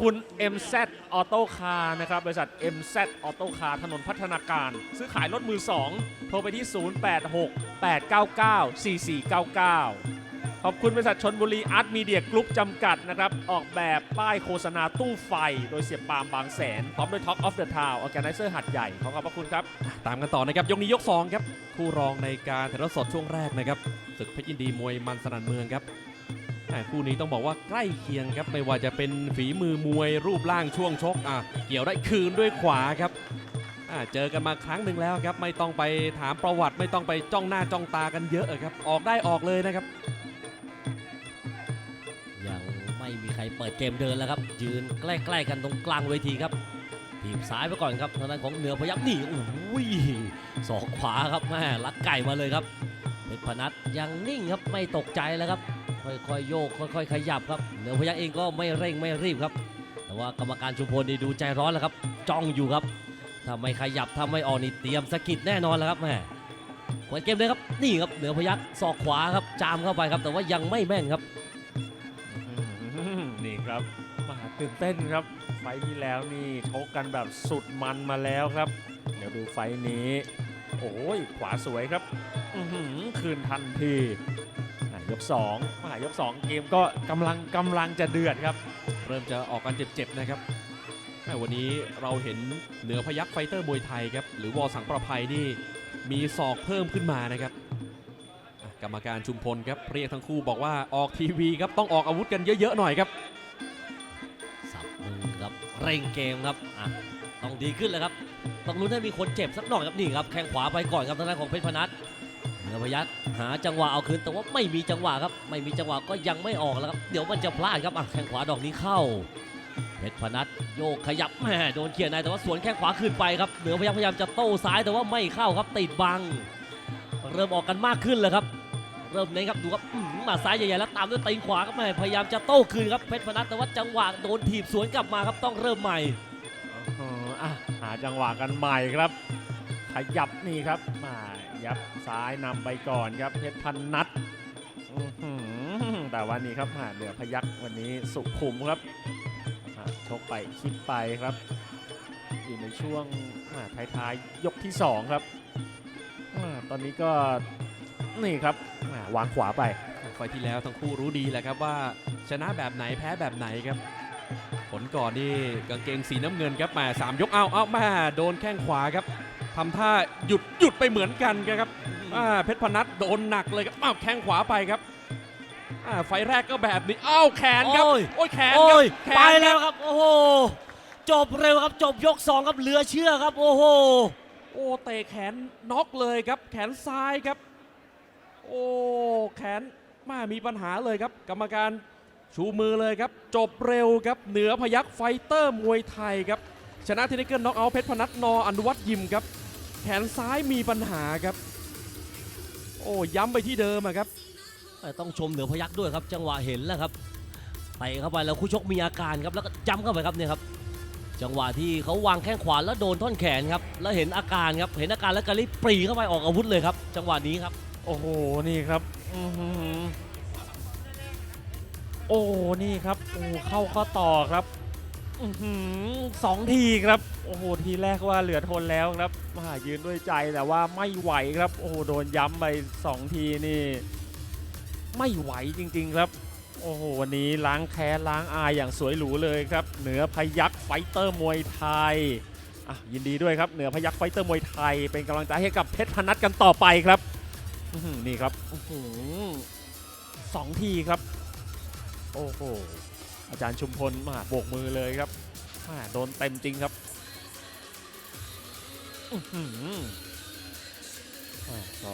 คุณ MZ Auto Car นะครับ บริษัท MZ Auto Car ถนนพัฒนาการ ซื้อขายรถมือ 2 โทรไปที่ 086 899 4499 ขอบคุณบริษัทชนบุรีอาร์ตมีเดียกรุ๊ปจำกัดนะครับ ออกแบบป้ายโฆษณาตู้ไฟ โดยเสียบปาล์มบางแสน พร้อมด้วย Talk of the Town Organizer หัดใหญ่ ขอขอบพระคุณครับ ตามกันต่อนะครับ ยกนี้ยก 2 ครับ คู่รองในการถ่ายทอดสดช่วงแรกนะครับศึกเพชรยินดีมวยมันสนันเมืองครับ คู่นี้ต้องบอกว่าใกล้เคียงครับไม่ว่าจะเป็นฝีมือมวยรูปร่างช่วงชกอะเกี่ยวได้คืนด้วยขวาครับเจอกันมาครั้งหนึ่งแล้วครับ ไม่ต้องไปถามประวัติไม่ต้องไปจ้องหน้าจ้องตากันเยอะครับ ออกได้ออกเลยนะครับ ยังไม่มีใครเปิดเกมเดินแล้วครับ ยืนใกล้ๆกันตรงกลางเวทีครับทีบซ้ายไปก่อนครับทางด้านของเหนือพยับนี่โอ้ยศอกขวาครับแม่ลักไก่มาเลยครับเพชรพนัทยังนิ่งครับไม่ตกใจแล้วครับ ค่อยๆโยกค่อยๆขยับครับเหนือพยักเองก็ไม่เร่งไม่รีบครับ แต่ว่ากรรมการชุมพลนี่ดูใจร้อนแล้วครับ จ้องอยู่ครับถ้าไม่ขยับถ้าไม่ออกนี่เตรียมสะกิดแน่นอนแล้วครับแม่เปิดเกมเลยครับนี่ครับเหนือพยักศอกขวาครับจามเข้าไปครับ แต่ว่ายังไม่แม่นครับนี่ครับมาตื่นเต้นครับ ไฟที่แล้วนี่ชกกันแบบสุดมันมาแล้วครับ เดี๋ยวดูไฟนี้ โอ้ยขวาสวยครับคืนทันที ยก2มหายก 2 เกมก็กำลังกำลังจะเดือดครับ เริ่มจะออกกันเจ็บๆนะครับแม่วันนี้เราเห็นเหนือพยักไฟเตอร์มวยไทยครับหรือวอสังประภัยนี่มีศอกเพิ่มขึ้นมานะครับอะกรรมการชุมพลครับเรียกทั้งคู่บอกว่าออกทีวีครับต้องออกอาวุธกันเยอะๆหน่อยครับสับมือครับเร่งเกมครับอะต้องดีขึ้นแล้วครับต้องลุ้นให้มีคนเจ็บสักหน่อยครับนี่ครับแข้งขวาไปก่อนครับทางด้านของเพชรพนัท เหนือพยัตหาจังหวะเอาคืนแต่ว่าไม่มีจังหวะครับ ไม่มีจังหวะก็ยังไม่ออกแล้วครับ เดี๋ยวมันจะพลาดครับอะแข้งขวาดอกนี้เข้าเพชรพนัทโยกขยับแหมโดนเขียนในแต่ว่าสวนแข้งขวาคืนไปครับเหนือพยัตพยายามจะโต้ซ้ายแต่ว่าไม่เข้าครับติดบัง เริ่มออกกันมากขึ้นแล้วครับ เริ่มเน้นครับดูครับอื้มาซ้ายใหญ่ๆแล้วตามด้วยตีนขวาครับแม่พยายามจะโต้คืนครับเพชรพนัทแต่ว่าจังหวะโดนถีบสวนกลับมาครับต้องเริ่มใหม่อออะหาจังหวะกันใหม่ครับ ขยับนี่ครับมา ยับซ้ายนำไปก่อนครับเพชรพันนัดอื้อหือแต่วันนี้ครับหาเหนือพยักวันนี้สุขุมครับอะชกไปคิดไปครับ อยู่ในช่วงอะท้ายๆยกที่2ครับอะตอนนี้ก็นี่ครับอะวางขวาไป ไฟล์ที่แล้วทั้งคู่รู้ดีแหละครับว่าชนะแบบไหนแพ้แบบไหนครับ ผลก่อนนี่กางเกงสีน้ำเงินครับแหมาสามยกเอาเอาแม่โดนแข้งขวาครับ ทำท่าหยุดหยุดไปเหมือนกันครับอ่าเพชรพนัทโดนหนักเลยครับอ้าวแข้งขวาไปครับอ่าไฟล์แรกก็แบบนี้อ้าวแขนครับ โอ้ยโอ้ยแขนคโอ้รับยแขนไปคแล้รับวครับ โอ้โหจบเร็วครับจบยกสองครับเหลือเชื่อครับ โอ้โหโอ้เตะแขนน็อกเลยครับ แขนซ้ายครับ โอ้แขนมามีปัญหาเลยครับ กรรมการชูมือเลยครับ จบเร็วครับ เหนือพยักไฟเตอร์มวยไทยครับ ชนะเทคนิคเกิลน็อกเอาท์เพชรพนัทนออนุวัตยิมครับแขนซ้ายมีปัญหาครับ โอ้ย้ำไปที่เดิมอะครับต้องชมเหนือพยักด้วยครับ จังหวะเห็นแล้วครับไปเข้าไปแล้วคู่ชกมีอาการครับแล้วก็จำเข้าไปครับเนี่ยครับ จังหวะที่เขาวางแข้งขวาแล้วโดนท่อนแขนครับแล้วเห็นอาการครับเห็นอาการแล้วก็รีบปรีเข้าไปออกอาวุธเลยครับ จังหวะนี้ครับ โอ้โหนี่ครับอื้อหือโอ้นี่ครับโอ้เข้าข้อต่อครับ อื้อหือสองทีครับ โอ้โห ทีแรกว่าเหลือทนแล้วครับมายืนด้วยใจแต่ว่าไม่ไหวครับ โอ้โห โดนย้ำไปสองทีนี่ ไม่ไหวจริง ๆครับ โอ้โห วันนี้ล้างแค้นล้างอายอย่างสวยหรูเลยครับ เหนือพยักไฟเตอร์มวยไทยอะยินดีด้วยครับ เหนือพยักไฟเตอร์มวยไทย เป็นกำลังใจให้กับเพชรพนัทกันต่อไปครับอื้อหือนี่ครับอื้อหือสองทีครับ โอ้โห อาจารย์ชุมพลมาโบกมือเลยครับมาโดนเต็มจริงครับอ